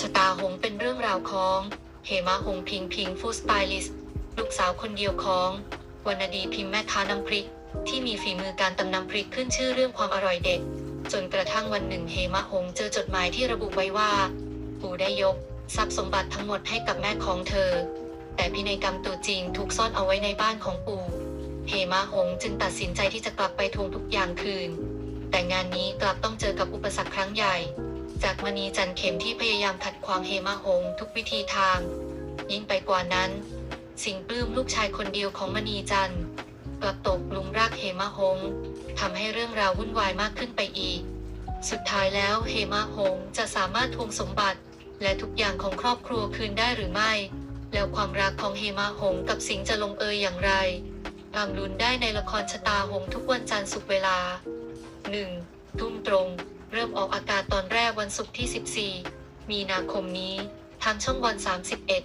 ชะตาหงเป็นเรื่องราวของเหมาหงพิงพิงฟูสไตลิสลูกสาวคนเดียวของวรรณดีพิมพ์แม่ค้าน้ำพริก ที่มีฝีมือการตำน้ำพริกขึ้นชื่อเรื่องความอร่อยเด็ดจนกระทั่งวันหนึ่งเฮมะหงเจอจดหมายที่ระบุไว้ว่า ปู่ได้ยก ทรัพย์สมบัติทั้งหมดให้กับแม่ของเธอ แต่พินัยกรรมตัวจริงถูกซ่อนเอาไว้ในบ้านของปู่เฮมาหงจึงตัดสินใจที่จะกลับไปทวงทุกอย่างคืน แต่งานนี้กลับต้องเจอกับอุปสรรคครั้งใหญ่ จากมณีจันเข็มที่พยายามขัดขวางเฮมาหงทุกวิธีทาง ยิ่งไปกว่านั้น สิงปลื้มลูกชายคนเดียวของมณีจันกลับตกลุมรักเฮมาหงทำให้เรื่องราววุ่นวายมากขึ้นไปอีก สุดท้ายแล้วเฮมาหงจะสามารถทวงสมบัติ และทุกอย่างของครอบครัวคืนได้หรือไม่ แล้วความรักของเฮมาหงกับสิงจะลงเอยอย่างไรตามลุ้นได้ในละครชะตาหงทุกวันจันทร์ศุกเวลา 1. ทุ่มตรง เริ่มออกอากาศตอน วันศุกร์ที่ 14 มีนาคมนี้ ทางช่องวัน 31